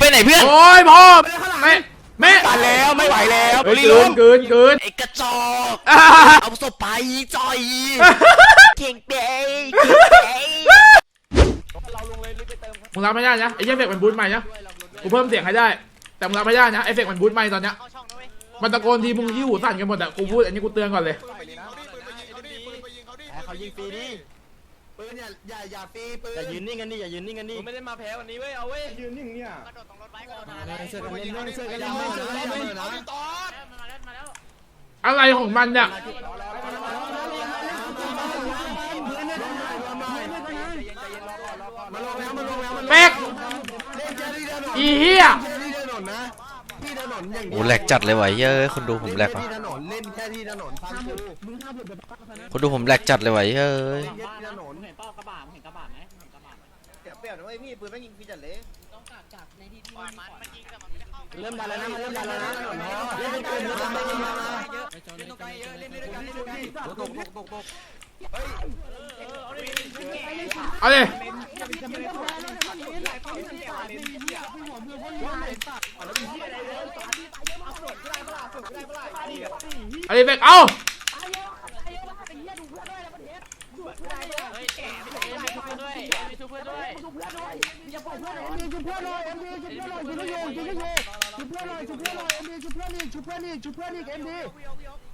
ไปไหนเพื่อน โอ้ยพ่อแม่แม่ตันแล้วไม่ไหวแล้วโอเฮ้ยลีเกิล้นมเกินเกินไอ้กระจอกอ่าเอาศพไปจอยเก่งเป๊ยมึงรับไม่ได้นะไอ้เหี้ยเอฟเฟกต์มันบูทใหม่นะกูเพิ่มเสียงให้ได้ แต่มึงรับไม่ได้นะไอเอฟเฟกต์มันบูทใหม่ตอนเนี้ยมันตะโกนทีมึงยี่หูสั่นกันหมดอะกูพูดอันนี้กูเตือนก่อนเลยเขายิงฟรีดิ ปืนอย่าอย่าอย่าฟรีปืนอย่ายืนนิ่งกันดิอย่ายืนนิ่งกันดิไม่ได้มาแพ้วันนี้เว้ยเอาเว้ยยืนนิ่งเนี่ยเสื้อกันเล่นเล่นเสื้อกันเล่นเล่นเสื้อกันเล่นนะอะไรของมันเนี่ยเป๊กอีเหี้ย ที่ถนนนะที่ถนนอย่างโอ้แหลกจัดเลยว่ะเย้ยคนดูผมแหลกว่ะที่ถนนเล่นแค่ที่ถนนฟังกูคนดูผมแหลกจัดเลยว่ะเย้ยเล่นแค่ที่ถนนเห็นเป้ากระบะเห็นกระบะไหมเห็นกระบะไหมเปรี้ยวนะเว้ยพี่ปืนไม่ยิงฟรีจัดเลยต้องกักกักในที่ที่มันมันยิงแต่มันไม่ได้เข้าเริ่มดันแล้วนะเริ่มดันแล้วนะเล่นเป็นปืนเริ่มดันแล้วนะเล่นตรงไกลเล่นด้วยกันเล่นด้วยกันตกตกตกตกเอาเลยเอาเลยเป๊กเอา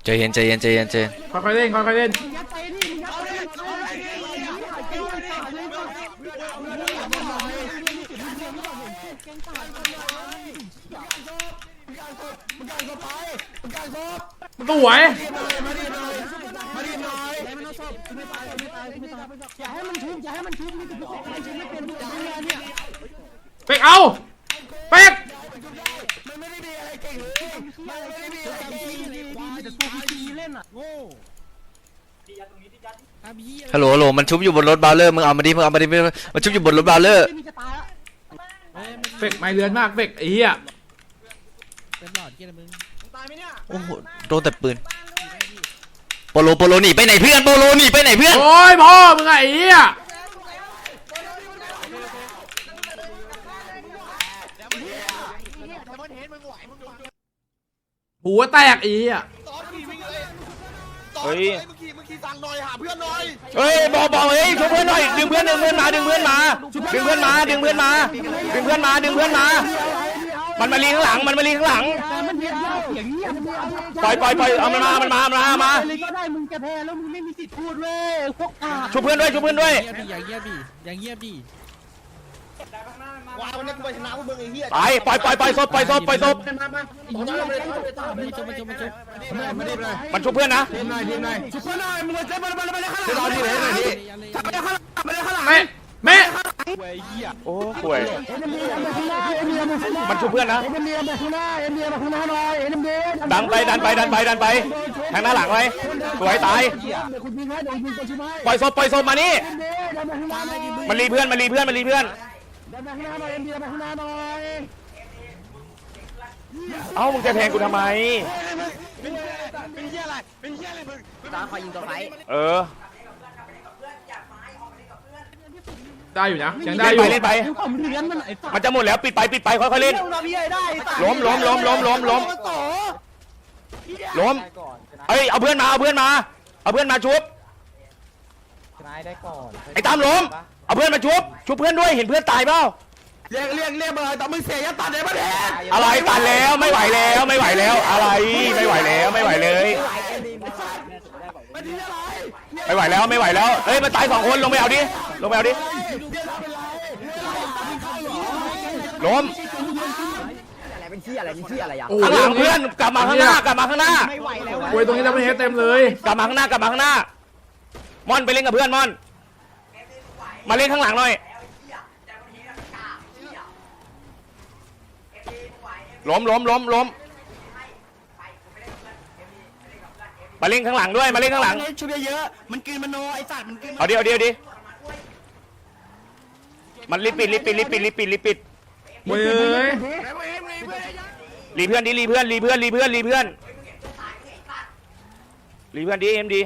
ใจเย็นใจเย็นใจเย็นใจเย็นค่อยๆเล่นค่อยๆเล่น สวยอย่าให้มันชุบอย่าให้มันชุบนี่คือของไม่ชุบไม่เป็นผู้ชายเนี่ยเป็กเอาเป็กฮัลโหลฮัลโหลมันชุบอยู่บนรถบาเลอร์ มึงเอามาดิ มึงเอามาดิ มันชุบอยู่บนรถบาเลอร์ ไม่มีจะตายแล้วเป็กไม่เลือนมากเป็กไอ้เหี้ยโอ้โหโดนแต่ปืนโปโลโปโลหนีไปไหนเพื่อนโปโลหนีไปไหนเพื่อนโอ้ยพ่อมึงไงไอ้เหี้ยหัวแตกไอ้ เหี้ยเฮ้ยเฮ้ยบอกบอกเฮ้ยช่วยเพื่อนหน่อยดึงเพื่อนดึงเพื่อนมาดึงเพื่อนมาดึงเพื่อนมาดึงเพื่อนมาดึงเพื่อนมาดึงเพื่อนมา มันมาลีข้างหลังมันมาลีข้างหลังแต่มันเพี้ยนเยอะเสียงเงียบมันเอาปล่อยปล่อยปล่อยเอามันมามันมามันมามาเลยก็ได้มึงจะแพ้แล้วมึงไม่มีสิทธิ์พูดเว้ยพวกกาช่วยเพื่อนด้วยช่วยเพื่อนด้วย อย่างเงียบดิอย่างเงียบดิ ว้าววันนี้กูไปชนะพวกมึงไอ้เหี้ยไปปล่อยปล่อยปล่อยศพปล่อยศพปล่อยศพมามาผมจะไปมันจบมันจบมันจบไม่ได้เลยมันช่วยเพื่อนนะทีมหน่อยทีมหน่อยชุบเพื่อนหน่อยมึงจะมามามาเลยข้างหลังช่วยเราทีไหนหน่อยดิมาเลยข้างหลังมาเลยข้างหลังแม่แม่โอ้ห่วยเอ็มดีมาข้างหน้าเอ็มดีมาข้างหน้ามันช่วยเพื่อนนะเอ็มดีมาข้างหน้าเอ็มดีมาข้างหน้าหน่อยเอ็มดีดันไปดันไปดันไปดันไปทางหน้าหลังไว้สวยตายเดี๋ยวคุณยิงให้เดี๋ยวยิงตัวชิบให้ปล่อยศพปล่อยศพมานี่เอ็มดีดันมาข้างหน้าหน่อยมันรีเพื่อนมันรีเพื่อนมันรีเพื่อน ดันมาข้างหน้าหน่อยเอ็มดีมาข้างหน้าหน่อยเอ้ามึงจะแทงกูทำไมตาคอยยิงตัวไฟเออ ได้อยู่นะยังได้เล่นอยู่ไปเล่นไป ผมเรียนมันไอ้สัตว์มันจะหมดแล้วปิดไปปิดไปค่อยๆเล่น เรื่องเราพี่ได้ล้มล้มล้มล้มล้มล้มล้มเอ้ยเอาเพื่อนมาเอาเพื่อนมา เอาเพื่อนมาชุบนายได้ก่อน ไอ้ตามล้ม เอาเพื่อนมาชุบชุบเพื่อนด้วยเห็นเพื่อนตายเปล่าเรียกเรียกเรียกมาแต่มึงเสียยตัดเลยประเด็นอะไรตันแล้วไม่ไหวแล้วไม่ไหวแล้ว อะไรไม่ไหวแล้วไม่ไหวเลยมันที่อะไรไม่ไหวแล้วไม่ไหวแล้วเอ้ยมันตายสองคนลงไปเอาดิลงไปเอาดิล้มอะไรเป็นที่อะไรเป็นที่อะไรอะโอ้ข้างหลังยเพื่อนกลับมาข้างหน้ากลับมาข้างหน้าไม่ไหวแล้วโอ้ยตรงนี้ดับเบิลเฮดเต็มเลย กลับมาข้างหน้ากลับมาข้างหน้าม่อนไปเล่นกับเพื่อนม่อน มาเล่นข้างหลังหน่อย ล้มล้มล้มล้มมาเล่นข้างหลังด้วย มาเล่นข้างหลัง ชุบเยอะๆมันกินมโนไอ้สัตว์มันกินเอาดิเอาดิเอาดิมันรีบปิดรีบปิดรีบปิดรีบปิดรีบปิดโอ้ยเอ้ยรีเพื่อนดิรีเพื่อนรีเพื่อนรีเพื่อนรีเพื่อนรีเพื่อนดิเอ็มดี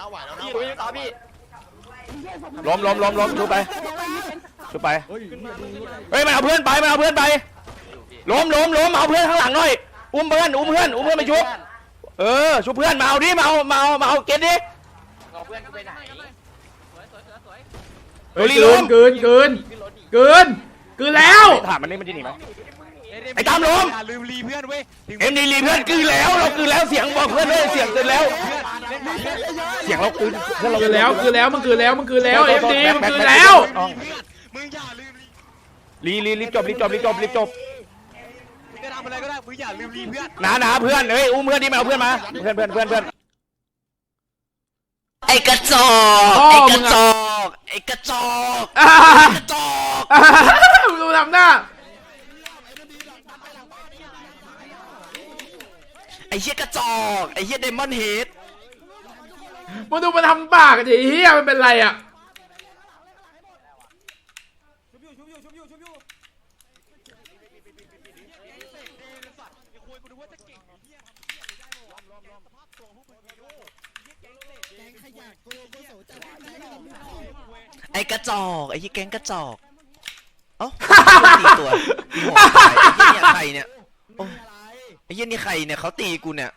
นะไหวแล้วนะพี่ดูต่อพี่ล้มล้มล้มล้มชุบไปชุบไปเฮ้ยมันเอาเพื่อนไปมันเอาเพื่อนไปล้มล้มล้มเอาเพื่อนข้างหลังหน่อยอุ้มเพื่อนอุ้มเพื่อนอุ้มเพื่อนไปชุบเออชุบเพื่อนมาเอาดิมาเอามาเอามาเอาเก็ตดิเฮ้ยเกินเกินเกินเกินเกินแล้วถามมันนี่มันจะหนีไหม ไอ้ตามล้มลืมรีเพื่อนเว้ยเอ็มดีรีเพื่อนกืนแล้วเรากืนแล้วเสียงบอกเพื่อนเลยเสียงกืนแล้ว เสียงเรากืนเพื่อนเราเกินแล้วเกินแล้วมึงเกินแล้วมึงเกินแล้วเอ็มดีมึงเกินแล้วมึงอย่าลืมรีรีรีบจบรีบจบรีบจบรีบจบจะทำอะไรก็ได้มึงอย่าลืมรีเพื่อนหนาหนาเพื่อนเฮ้ยอุ้มเพื่อนดิมาเอาเพื่อนมาเพื่อนเพื่อนเพื่อนเพื่อนไอ้กระจอกพ่อไอ้กมึระงจอะอกไอ้กระจอกอ่ากระจอก มึงดูทำหน้า ไอ้เหี้ยกระ จอกไอ้เหี้ยเดมอนเฮดมึงดูมันทำปากดิเฮียมันเป็นไรอะไอ้กระจอกไอ้เหี้ยแก๊งกระจอกเอ้าตีตัวตีหัวตายไอ้เหี้ยเนี่ยใครเนี่ยโอ้ ไอ้เหี้ยนี่ใครเนี่ยเขาตีกูเนี่ย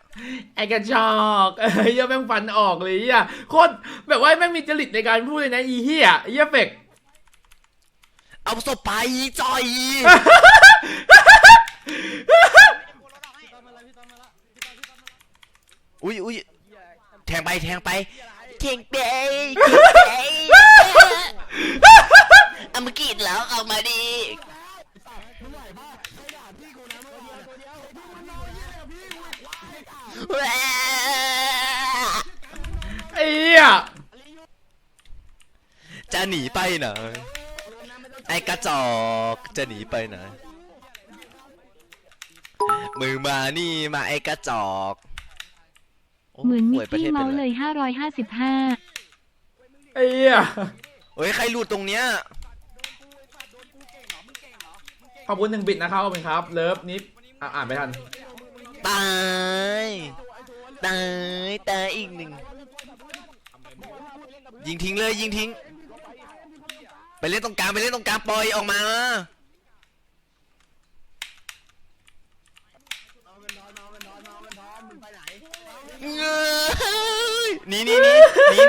ไไอ้กระจอกเอ้ยเหี้ยแม่งฟันออกเลยเฮียโคตรแบบว่าแม่งมีจริตในการพูดเลยนะอีเฮียเฮียเฟก เอาศพไปจอยอุ้ยอุ้ยแทงไปแทงไปแทงไปแทงไปเอามากรีดแล้วเอามาดิ ไอ้เฮียจะหนีไปไหนไอ้กระจอกจะหนีไปไหนมือมานี่มาไอ้กระจอกโเหมือนมิป่วยกประกี้ทศเมาป็นส์ไรเลย 555 ไอ้เฮียเฮ้ยใครหลุดตรงเนี้ยขอบคุณหนึ่งบิตนะครับขอบคุณครับ เลิฟนิดอะอ่านไม่ทัน ตาย ตาย ตายอีกหนึ่ง ยิงทิ้งเลยยิงทิ้ง ไปเล่นตรงกลางไปเล่นตรงกลางปล่อยออกมาเงยหนีหนีหนี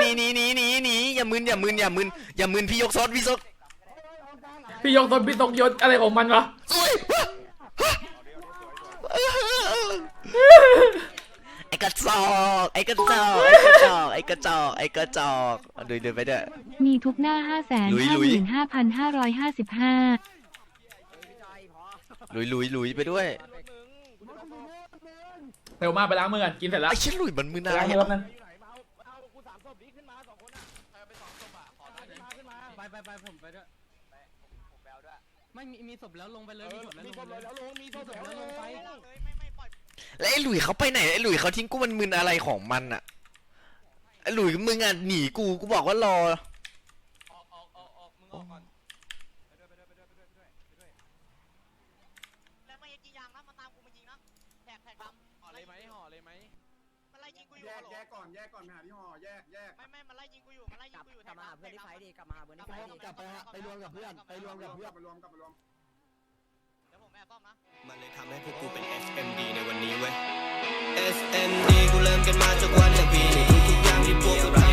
หนีหนีหนีหนีหนีอย่ามึนอย่ามึนอย่ามึนอย่ามึนพี่ยกซดพี่ซดพี่ยกตนพี่ตกยศอะไรของมันวะอุ๊ย ไอ้กระจอกไอ้กระจอกไอ้กระจอกไอ้กระจอกไอ้กระจอกเอาดูดูไปด้วยมีทุกหน้า 5 5ลุย5ลุย5 555 ลุยลุยลุยไปด้วยเร็วมากไปล้างมือกันกินเสร็จแล้วไอ้ชิ้นลุยมันมือไปนายล้างมือแป๊บนึงไปไปไปผมไปด้วยไม่มีมีศพแล้วลงไปเลยมีศพแล้วลงมีศพแล้วลงไป แล้วไอ้หลุยเขาไปไหนไอ้หลุยเขาทิ้งกูมันมึนอะไรของมันอะไอ้หลุยมึงอะหนีกูกูบอกว่ารอแล้วมันยังกี่อย่างนะมันตามกูมายิงนะแท็กแท็กดำห่อเลยไหมห่อเลยไหมมันไล่ยิงกูอยู่แยกฮัลโหลแยกก่อนแยกก่อนไปหาที่ห่อแยกแยก ไม่ไม่มันไล่ยิงกูอยู่มันไล่ยิงกูอยู่กลับมาหาเพื่อนที่ไฟดิกลับมาหาเพื่อนที่ไฟดิกลับไปฮะไปรวมกับเพื่อนไปรวมกับเพื่อน กลับมารวมกลับมารวม เดี๋ยวผมแอบซ่อมนะ มันเลยทำให้พวกกูเป็น SMD ในวันนี้ เว้ย SND กูเริ่มกันมาจากวันแรกปีนี้ทุกอย่างที่พวกเรา